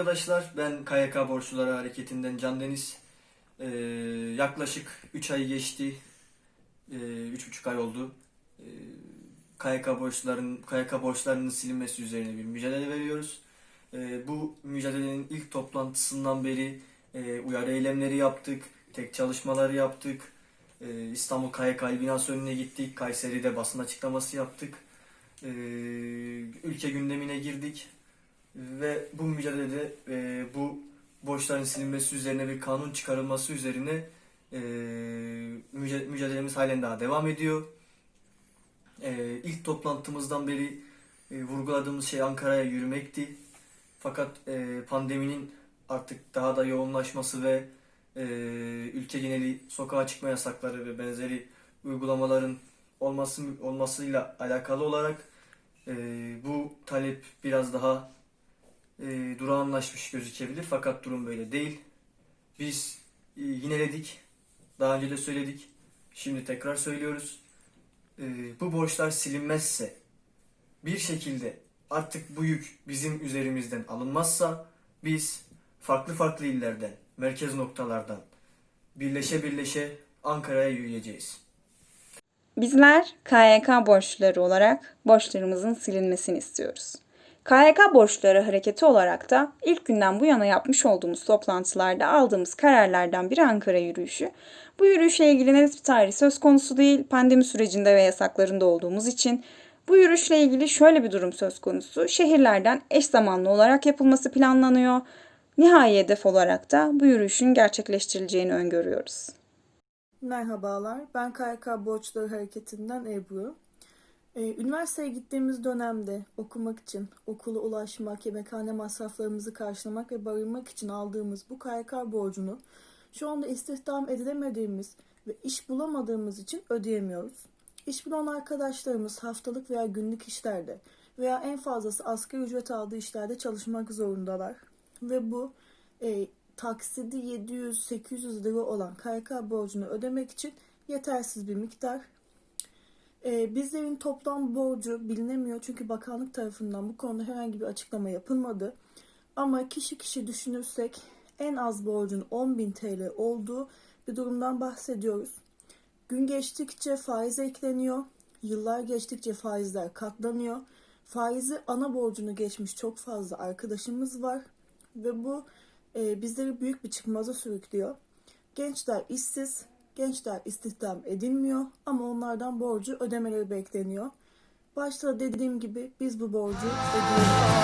arkadaşlar. Ben KYK Borçluları Hareketi'nden Can Deniz. Ee, yaklaşık 3 ay geçti. Ee, 3,5 ay oldu. Ee, KYK borçların KYK borçlarının silinmesi üzerine bir mücadele veriyoruz. Ee, bu mücadelenin ilk toplantısından beri e, uyarı eylemleri yaptık, tek çalışmaları yaptık. Ee, İstanbul KYK binası önüne gittik. Kayseri'de basın açıklaması yaptık. Ee, ülke gündemine girdik ve bu mücadelede e, bu borçların silinmesi üzerine bir kanun çıkarılması üzerine e, mücadelemiz halen daha devam ediyor. E, ilk toplantımızdan beri e, vurguladığımız şey Ankara'ya yürümekti. Fakat e, pandeminin artık daha da yoğunlaşması ve e, ülke geneli sokağa çıkma yasakları ve benzeri uygulamaların olması olmasıyla alakalı olarak e, bu talep biraz daha e, durağanlaşmış gözükebilir fakat durum böyle değil. Biz e, yineledik. Daha önce de söyledik. Şimdi tekrar söylüyoruz. E, bu borçlar silinmezse bir şekilde artık bu yük bizim üzerimizden alınmazsa biz farklı farklı illerden, merkez noktalardan birleşe birleşe Ankara'ya yürüyeceğiz. Bizler KYK borçluları olarak borçlarımızın silinmesini istiyoruz. KYK borçluları hareketi olarak da ilk günden bu yana yapmış olduğumuz toplantılarda aldığımız kararlardan biri Ankara yürüyüşü. Bu yürüyüşle ilgili net bir tarih söz konusu değil. Pandemi sürecinde ve yasaklarında olduğumuz için bu yürüyüşle ilgili şöyle bir durum söz konusu. Şehirlerden eş zamanlı olarak yapılması planlanıyor. Nihai hedef olarak da bu yürüyüşün gerçekleştirileceğini öngörüyoruz. Merhabalar, ben KYK Borçları Hareketi'nden Ebru. Ee, üniversiteye gittiğimiz dönemde okumak için, okula ulaşmak, yemekhane masraflarımızı karşılamak ve barınmak için aldığımız bu KYK borcunu şu anda istihdam edilemediğimiz ve iş bulamadığımız için ödeyemiyoruz. İş bulan arkadaşlarımız haftalık veya günlük işlerde veya en fazlası asgari ücret aldığı işlerde çalışmak zorundalar. Ve bu e, taksidi 700-800 lira olan KYK borcunu ödemek için yetersiz bir miktar. Ee, bizlerin toplam borcu bilinemiyor çünkü bakanlık tarafından bu konuda herhangi bir açıklama yapılmadı. Ama kişi kişi düşünürsek en az borcun 10.000 TL olduğu bir durumdan bahsediyoruz. Gün geçtikçe faiz ekleniyor, yıllar geçtikçe faizler katlanıyor. Faizi ana borcunu geçmiş çok fazla arkadaşımız var ve bu e, bizleri büyük bir çıkmaza sürüklüyor. Gençler işsiz, gençler istihdam edilmiyor ama onlardan borcu ödemeleri bekleniyor. Başta dediğim gibi biz bu borcu ödeyemeyiz.